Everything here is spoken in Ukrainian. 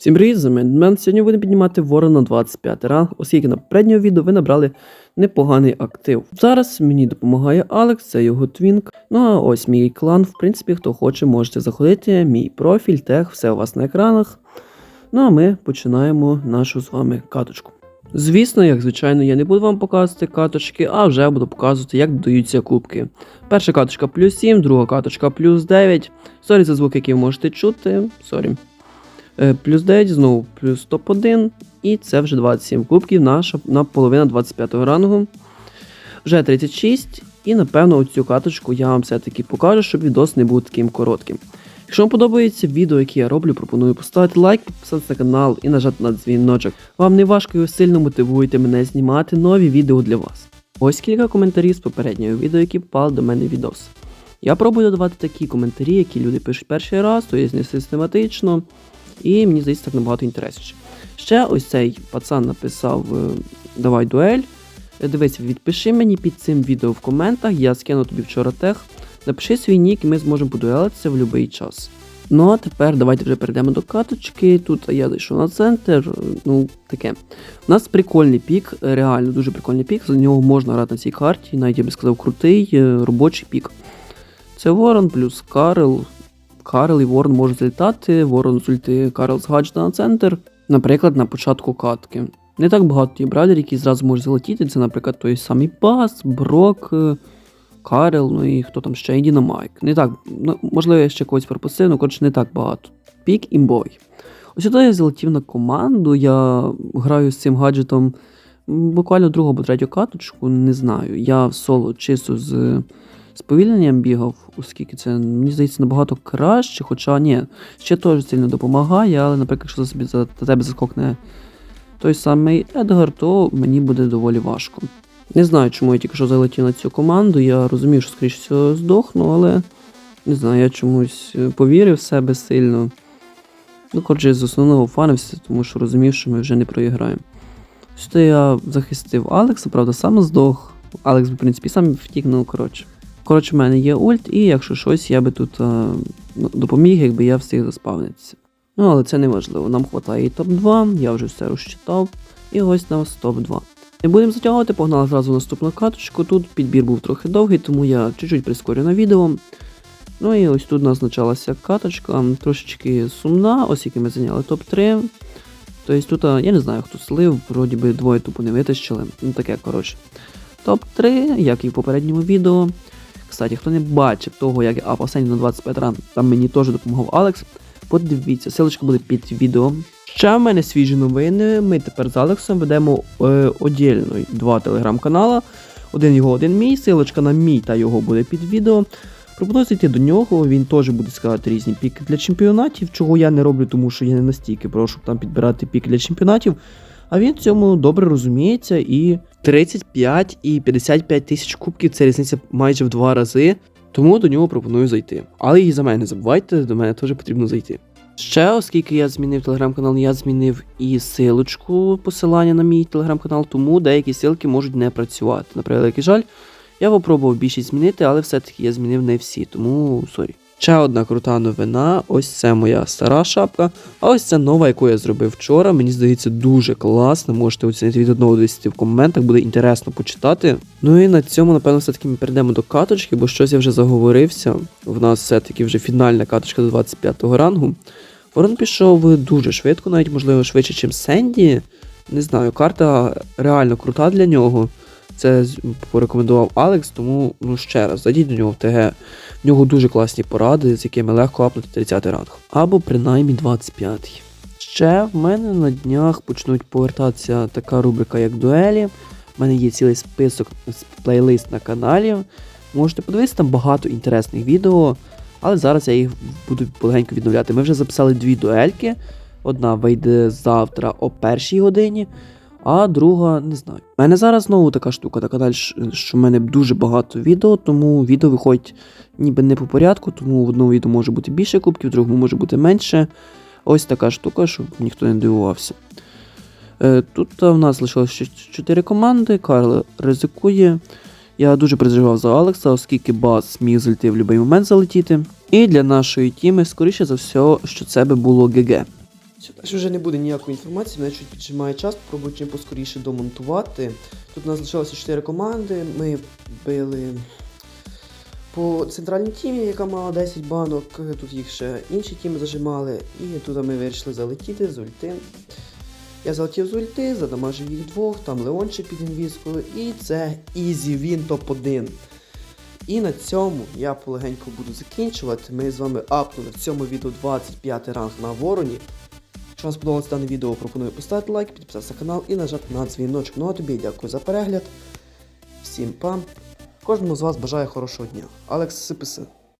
Всім привіт, з вами Дмен. Сьогодні будемо піднімати ворона 25 ранг, оскільки на попередньому відео ви набрали непоганий актив. Зараз мені допомагає Алекс, це його твінк. Ну а ось мій клан. В принципі, хто хоче, можете заходити. Мій профіль, тег, все у вас на екранах. Ну а ми починаємо нашу з вами каточку. Звісно, як звичайно, я не буду вам показувати каточки, а вже буду показувати, як додаються кубки. Перша каточка плюс 7, друга каточка плюс 9. Сорі за звук, який ви можете чути. Сорі. Е, Плюс 9, знову плюс топ-1. І це вже 27 кубків, наша на половина 25 рангу. Вже 36. І напевно оцю каточку я вам все-таки покажу, щоб відос не був таким коротким. Якщо вам подобається відео, яке я роблю, пропоную поставити лайк, підписатися на канал і нажати на дзвіночок. Вам не важко і сильно мотивуєте мене знімати нові відео для вас. Ось кілька коментарів з попереднього відео, які попали до мене в відос. Я пробую додавати такі коментарі, які люди пишуть перший раз, то є не систематично, і мені здається так набагато інтересніше. Ще ось цей пацан написав е, Давай дуель. Е, Дивись, відпиши мені під цим відео в коментах, я скину тобі вчора тег. Напиши свій нік і ми зможемо подуелитися в будь-який час. Ну а тепер давайте вже перейдемо до каточки. Тут я зайшов на центр. Ну, таке. У нас прикольний пік, реально дуже прикольний пік. За нього можна грати на цій карті, навіть я би сказав, крутий е, робочий пік. Це Ворон плюс Карл. Карл і Ворон можуть злітати, Ворон з ульти Карл з гаджета на центр, наприклад, на початку катки. Не так багато є брадерів, які зразу можуть залетіти. Це, наприклад, той самий Бас, Брок, е, Карел, ну і хто там ще, і Дінамайк. Не так, ну, можливо, я ще когось пропустив, ну коротше, не так багато. Пік імбой. Ось сюди я залетів на команду, я граю з цим гаджетом буквально другу або третю каточку, не знаю. Я в соло чисто з сповільненням бігав, оскільки це, мені здається, набагато краще, хоча ні, ще теж сильно допомагає, але, наприклад, якщо собі за, за тебе заскокне той самий Едгар, то мені буде доволі важко. Не знаю, чому я тільки що залетів на цю команду. Я розумів, що скоріше всього здохну, але не знаю, я чомусь е, повірив в себе сильно. Ну, коротше, з основного фанився, тому що розумів, що ми вже не проіграємо. Сюди я захистив Алекса, правда, сам здох. Алекс, в принципі, сам втік, ну коротше. Коротше, в мене є ульт, і якщо щось, я би тут е, ну, допоміг, якби я встиг заспавнитися. Ну, але це не важливо. Нам хватає і топ-2, я вже все розчитав. І ось нас топ-2. Не будемо затягувати, погнали зразу наступну каточку. Тут підбір був трохи довгий, тому я чуть-чуть прискорю на відео. Ну і ось тут почалася каточка, трошечки сумна, ось які ми зайняли топ-3. Тобто тут, я не знаю, хто слив, вроді би двоє тупо не витащили. Ну таке, коротше. Топ-3, як і в попередньому відео. Кстати, хто не бачив того, як я останній на 25 ран, там мені теж допомагав Алекс. Подивіться, ссылочка буде під відео. Ще в мене свіжі новини. Ми тепер з Алексом ведемо е, одільно два телеграм-канала. Один його, один мій. Ссылочка на мій та його буде під відео. Пропоную зайти до нього, він теж буде сказати різні піки для чемпіонатів, чого я не роблю, тому що я не настільки прошу там підбирати піки для чемпіонатів. А він в цьому добре розуміється і 35 і 55 тисяч кубків це різниця майже в два рази. Тому до нього пропоную зайти. Але і за мене не забувайте, до мене теж потрібно зайти. Ще, оскільки я змінив телеграм-канал, я змінив і силочку посилання на мій телеграм-канал, тому деякі силки можуть не працювати. На превеликий жаль, я попробував більшість змінити, але все-таки я змінив не всі, тому сорі. Ще одна крута новина. Ось це моя стара шапка. А ось ця нова, яку я зробив вчора. Мені здається, дуже класно. Можете оцінити від 1 до 10 в коментах, буде інтересно почитати. Ну і на цьому, напевно, все-таки ми перейдемо до каточки, бо щось я вже заговорився. В нас все-таки вже фінальна каточка до 25-го рангу. Ворон пішов дуже швидко, навіть можливо швидше, ніж Сенді. Не знаю, карта реально крута для нього. Це порекомендував Алекс, тому ну ще раз, зайдіть до нього в ТГ. В нього дуже класні поради, з якими легко апнути 30 ранг. Або принаймні 25. Ще в мене на днях почнуть повертатися така рубрика, як дуелі. У мене є цілий список плейлист на каналі. Можете подивитися там багато інтересних відео, але зараз я їх буду полегенько відновляти. Ми вже записали дві дуельки. Одна вийде завтра о першій годині, а друга не знаю. У мене зараз знову така штука на каналі, що- в мене дуже багато відео, тому відео виходять ніби не по порядку, тому в одному відео може бути більше кубків, в другому може бути менше. Ось така штука, щоб ніхто не дивувався. Е, Тут в нас лишилось ще 4 команди. Карл ризикує. Я дуже переживав за Алекса, оскільки бас міг зайти в будь-який момент залетіти. І для нашої тіми, скоріше за все, що це би було ГГ. Далі вже не буде ніякої інформації, мене чуть піджимає час, спробую чим поскоріше домонтувати. Тут у нас залишилося 4 команди. Ми били по центральній тімі, яка мала 10 банок. Тут їх ще інші тіми зажимали. І тут ми вирішили залетіти з ульти. Я залетів з ульти, задамажив їх двох, там Леончик під інвізкою, і це Ізі він топ-1. І на цьому я полегенько буду закінчувати. Ми з вами апнули в цьому відео 25 ранг на вороні. Якщо вам сподобалось дане відео, пропоную поставити лайк, підписатися на канал і нажати на дзвіночок. Ну а тобі дякую за перегляд. Всім пам. Кожному з вас бажаю хорошого дня. Алекс СПС.